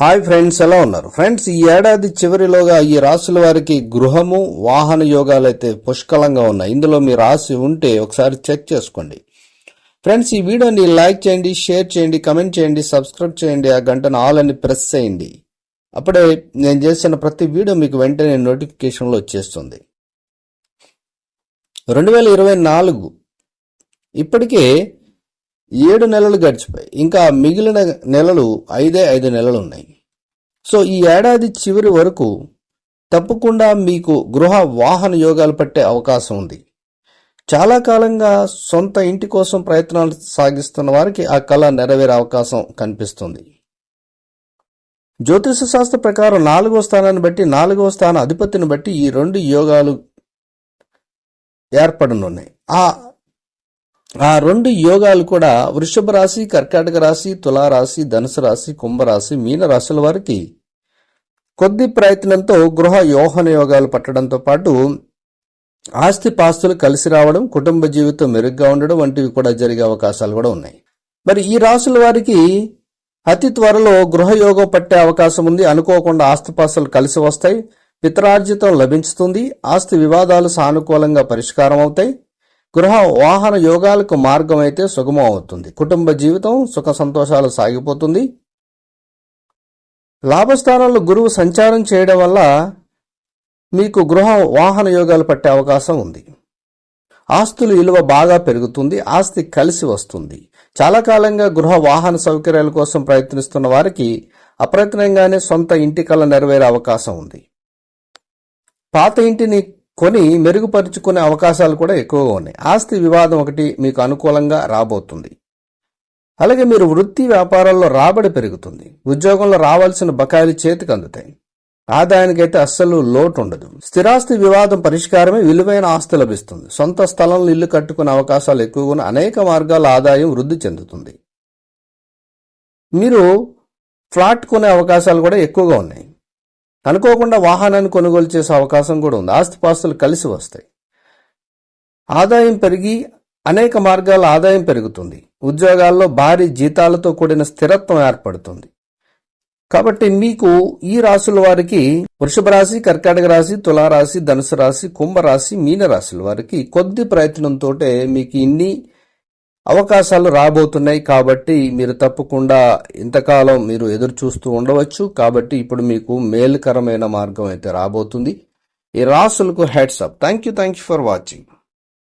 Hi friends ఎలా ఉన్నారు? Friends ఈ ఏడాది చివరిలోగా ఈ రాశుల వారికి గృహము వాహన యోగాలు అయితే పుష్కలంగా ఉన్నాయి. ఇందులో మీ రాశి ఉంటే ఒకసారి చెక్ చేసుకోండి. ఫ్రెండ్స్ ఈ వీడియోని లైక్ చేయండి షేర్ చేయండి కమెంట్ చేయండి సబ్స్క్రైబ్ చేయండి ఆ గంటను ఆల్ అని ప్రెస్ చేయండి. అప్పుడే నేను చేసిన ప్రతి వీడియో మీకు వెంటనే నోటిఫికేషన్లో వచ్చేస్తుంది. రెండు వేల ఇరవై నాలుగు. ఇప్పటికే ఏడు నెలలు గడిచిపోయి ఇంకా మిగిలిన నెలలు ఐదే ఐదు నెలలు ఉన్నాయి సో ఈ ఏడాది చివరి వరకు తప్పకుండా మీకు గృహ వాహన యోగాలు పట్టే అవకాశం ఉంది. చాలా కాలంగా సొంత ఇంటి కోసం ప్రయత్నాలు సాగిస్తున్న వారికి ఆ కళ నెరవేరే అవకాశం కనిపిస్తుంది. జ్యోతిష శాస్త్ర ప్రకారం నాలుగో స్థానాన్ని బట్టి నాలుగో స్థాన అధిపతిని బట్టి ఈ రెండు యోగాలు ఏర్పడనున్నాయి. ఆ ఆ రెండు యోగాలు కూడా వృషభ రాశి కర్కాటక రాశి తులారాశి ధనుసు రాశి కుంభరాశి మీన రాశుల వారికి కొద్ది ప్రయత్నంతో గృహ యోహన యోగాలు పట్టడంతో పాటు ఆస్తి పాస్తులు కలిసి రావడం కుటుంబ జీవితం మెరుగ్గా ఉండడం వంటివి కూడా జరిగే అవకాశాలు కూడా ఉన్నాయి. మరి ఈ రాశుల వారికి అతి త్వరలో గృహ యోగం పట్టే అవకాశం ఉంది. అనుకోకుండా ఆస్తిపాస్తులు కలిసి వస్తాయి. పితరార్జితం లభించుతుంది. ఆస్తి వివాదాలు సానుకూలంగా పరిష్కారం అవుతాయి. గృహ వాహన యోగాలకు మార్గం అయితే సుగమం అవుతుంది. కుటుంబ జీవితం సుఖ సంతోషాలు సాగిపోతుంది. లాభస్థానంలో గురువు సంచారం చేయడం వల్ల మీకు గృహ వాహన యోగాలు పట్టే అవకాశం ఉంది. ఆస్తులు విలువ బాగా పెరుగుతుంది. ఆస్తి కలిసి వస్తుంది. చాలా కాలంగా గృహ వాహన సౌకర్యాల కోసం ప్రయత్నిస్తున్న వారికి అప్రయత్నంగానే సొంత ఇంటి కళ నెరవేరే అవకాశం ఉంది. పాత ఇంటిని కొని మెరుగుపరుచుకునే అవకాశాలు కూడా ఎక్కువగా ఉన్నాయి. ఆస్తి వివాదం ఒకటి మీకు అనుకూలంగా రాబోతుంది. అలాగే మీరు వృత్తి వ్యాపారాల్లో రాబడి పెరుగుతుంది. ఉద్యోగంలో రావాల్సిన బకాయిలు చేతికి అందుతాయి. ఆదాయానికైతే అస్సలు లోటు ఉండదు. స్థిరాస్తి వివాదం పరిష్కారమే విలువైన ఆస్తి లభిస్తుంది. సొంత స్థలంలో ఇల్లు కట్టుకునే అవకాశాలు ఎక్కువగా ఉన్న అనేక మార్గాల ఆదాయం వృద్ధి చెందుతుంది. మీరు ఫ్లాట్ కొనే అవకాశాలు కూడా ఎక్కువగా ఉన్నాయి. అనుకోకుండా వాహనాన్ని కొనుగోలు చేసే అవకాశం కూడా ఉంది. ఆస్తిపాస్తులు కలిసి వస్తాయి. ఆదాయం పెరిగి అనేక మార్గాల ఆదాయం పెరుగుతుంది. ఉద్యోగాల్లో భారీ జీతాలతో కూడిన స్థిరత్వం ఏర్పడుతుంది. కాబట్టి మీకు ఈ రాశుల వారికి వృషభ రాశి కర్కాటక రాశి తులారాశి ధనుసు రాశి కుంభరాశి మీనరాశుల వారికి కొద్ది ప్రయత్నంతో మీకు ఇన్ని అవకాశాలు రాబోతున్నాయి కాబట్టి మీరు తప్పకుండా ఇంతకాలం మీరు ఎదురు చూస్తూ ఉండవచ్చు. కాబట్టి ఇప్పుడు మీకు మేలుకరమైన మార్గం అయితే రాబోతుంది. ఈ రాసులకు heads thank you thank you for watching